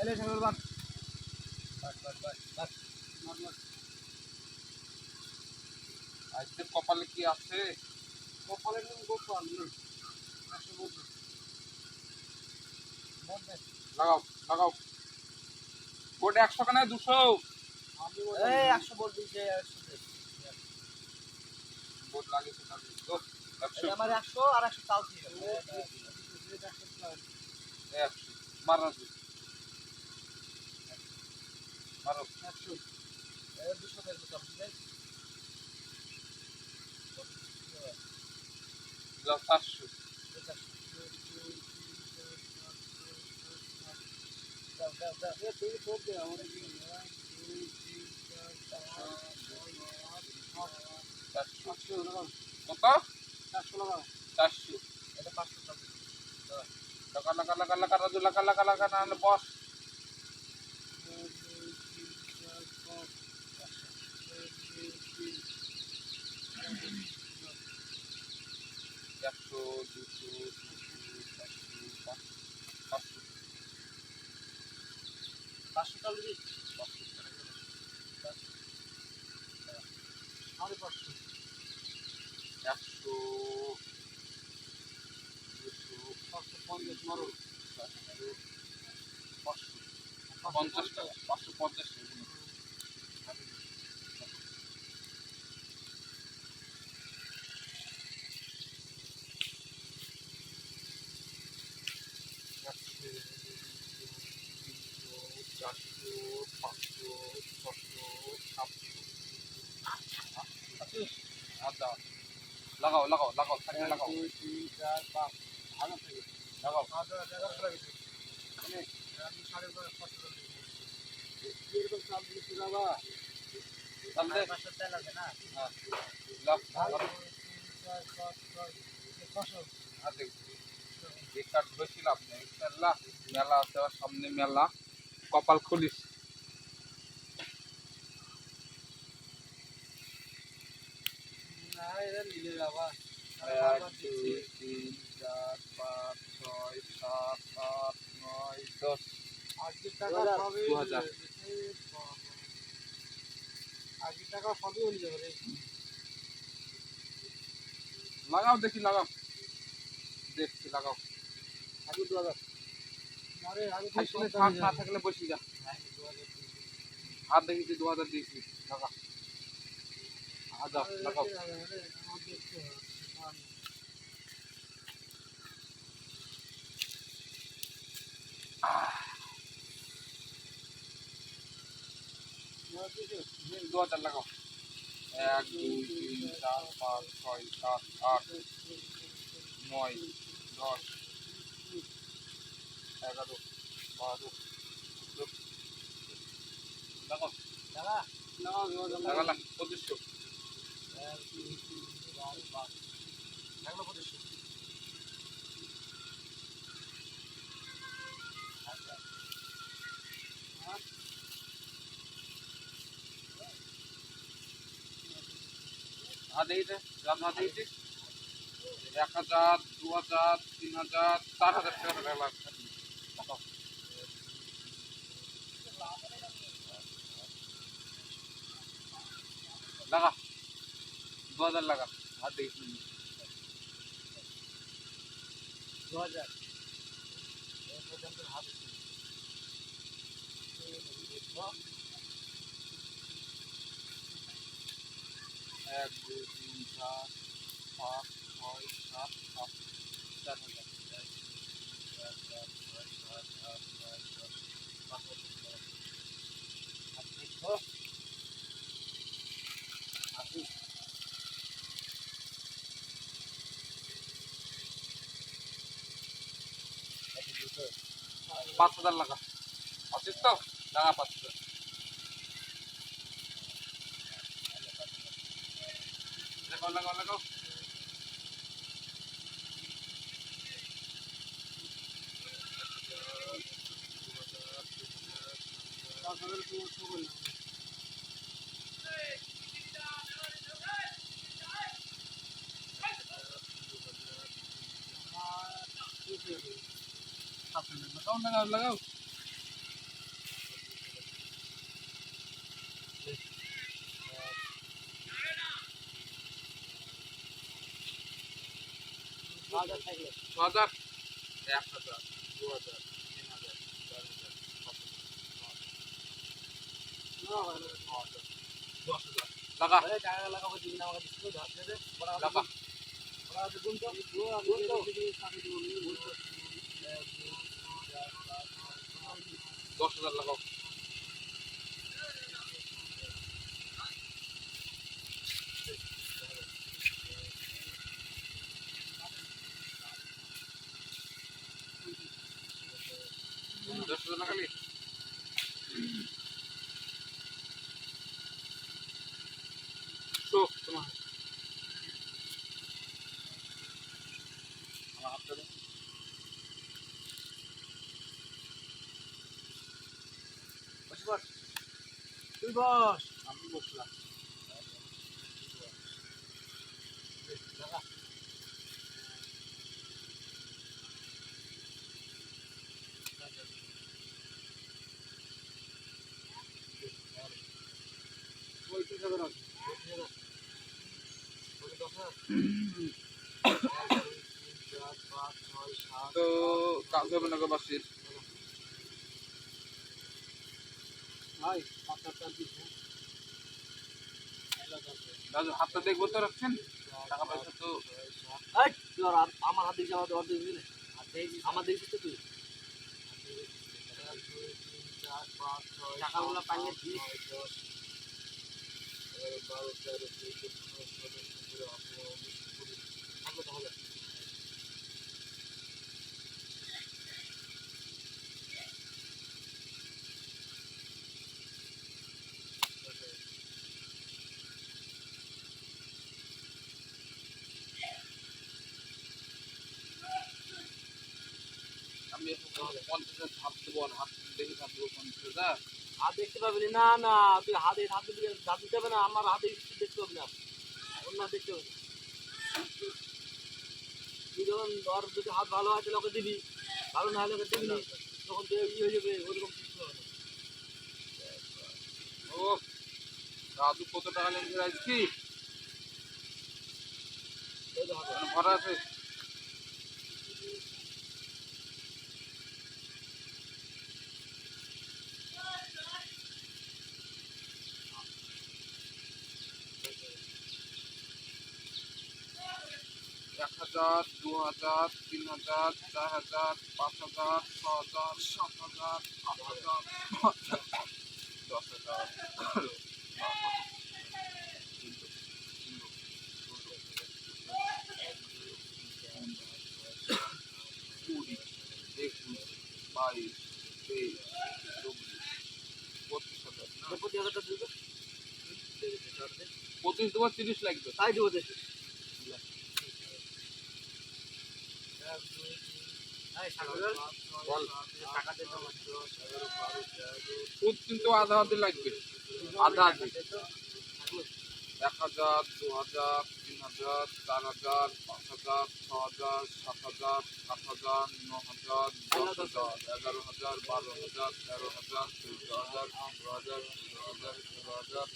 এলে সাগর আজকে কপালে কি আছে কপালের নাম গোপাল লাগাও লাগাও একশো কেন দুশো আমি এই একশো দিয়েছে। বোট লাগিয়েছে আমার একশো আর একশো গেল একশো মারা লাগাও কত চারশো লাগাও চারশো এটা পাঁচশো টাকা লাগা লাগা লাগা রাজু লাগা লাগা লাগা না বস এক দুই তিন চার পাঁচ পাঁচশো এক দুই তিন একশো দুশো তিনশো চারশো পাঁচশো পাঁচশো আরে পাঁচশো একশো দুশো পাঁচশো পঞ্চাশ মারো পাঁচশো পঞ্চাশ টাকা। পাঁচশো পঞ্চাশ টাকা একশো তিনশো চারশো পাঁচশো ছশো সাতশো আচ্ছা লাগাও লাগাও লাগাও থাকলে লাগাও দুই তিন চার পাঁচ ভালো থেকে লাগাও পাঁচ এগারোশো লাগেছে মানে আমি সাড়ে পাঁচ পাঁচশো টাকা দিবো। এরকম চাল দিচ্ছি বাবা তাহলে পাঁচশো তেল আছে না হ্যাঁ লাভ এক লাভ দুই তিন চার পাঁচ ছয় ছশো হাতে বেকার ধরেছিলাম না ইনশাল্লাহ মেলা আছে আবার সামনে মেলা কপাল খুলিস না এটা নিলে বাবা এক দুই তিন চার পাঁচ ছয় সাত আট নয় দশ দু হাজার। টাকা সবই উঠে যাবে লাগাও দেখি লাগাও দেখছি লাগাও আগে দু হাজার থাকলে বসি যা দু হাজার আর দেখি তুই দু হাজার দিয়েছি লাগা লাগাও এক দুই তিন চার ছয় সাত আট নয় দশ এগারো বারো লাগাও লাগালাম পঁচিশশো এক হাজার দু হাজার তিন হাজার চার হাজার টাকা লাগবে। লাগা দু হাজার লাগা হাত দেখি দু হাজার হাতে এক দুই তিন চার পাঁচ ছয় সাত আট চার হাজার এক, দুই, তিন, চার, পাঁচ, ছয়, সাত, আট, নয়, দশ, পাঁচ হাজার টাকা। হাত দেখো। আসি। পাঁচ হাজার লাগা। আছিস তো? লাগা পাঁচ হাজার লাগাও লাগাও লাগাও লাগাও হাজার এক হাজার দু হাজার তিন হাজার চার হাজার পাঁচ হাজার ন হাজার দশ হাজার লাগা টাকা লাগাবো দিন আমাকে দিচ্ছিল দশ হাজার। দশ হাজার লাগাও। দশ হাজার লাগালি শোক তোমার আমার হাতটা দাও। বস। তুই বস। আমি বসলাম। লাগা পঁয়ত্রিশ হাজার দাদু হাতটা দেখব তো রাখছেন? টাকা পয়সা তো আমার হাত দেখছি আমার অর্ধেক দিবি আমার দেখছিস তো তুই। টাকাগুলো পাইলে দিস থাকবে তাহলে আমি পঞ্চাশ হাজার ধাপ দেবো আর হাত দেখে ধাপ দেবো পঞ্চাশ হাজার হাত দেখতে পাবি না না তুই হাতে হাত দিবি হাত দিতে হবে না আমার হাতে দেখতে হবে না। অন্য দেখতে হবে তুই যখন ধর যদি হাত ভালো আছে লোকে দিবি ভালো না হলে ওকে দিবি তখন তুই ই হয়ে যাবে ওরকম কিছু হবে ও দাদু কত টাকা আজকে। ভরা আছে এক হাজার দু হাজার তিন হাজার চার হাজার পাঁচ হাজার ছ হাজার সাত হাজার আট হাজার দশ হাজার কুড়ি একুশ বাইশ তেইশ চব্বিশ পঁচিশ হাজার? পঁচিশ দেবো। তিরিশ লাগবে। তাই দেবো দেখি বল টাকা দে তো আমার। সুদ কিন্তু আধা আধি লাগবে। আধা আধি। এক হাজার, দু হাজার, তিন হাজার, চার হাজার, পাঁচ হাজার, ছ হাজার, সাত হাজার, আট হাজার, ন হাজার, দশ হাজার, এগারো হাজার, বারো হাজার, তেরো হাজার, চৌদ্দ হাজার, পনেরো হাজার, ষোলো হাজার ষোলো হাজার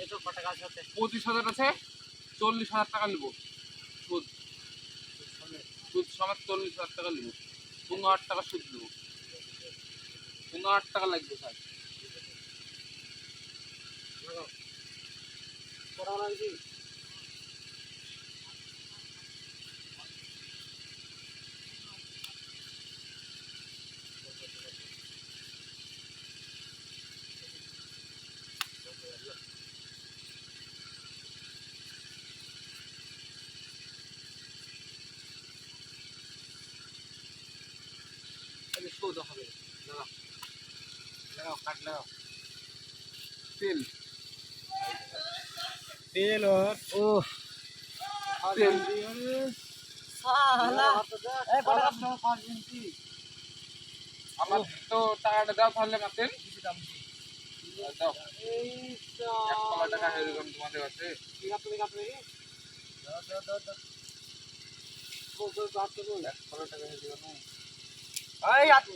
এই তো কটা গাছ আছে পঁচিশ হাজার আছে চল্লিশ হাজার টাকা নেব। সুদ। সুদ সমেত চল্লিশ হাজার টাকা নেব। পনেরো হাজার টাকা সুদ নেব। পনেরো হাজার টাকা লাগবে স্যার। করা লাগবে তেল তেল। ও তেল আমার তো টাকাটা দাও তাহলে দাও। টাকা তোমাদের কাছে। এই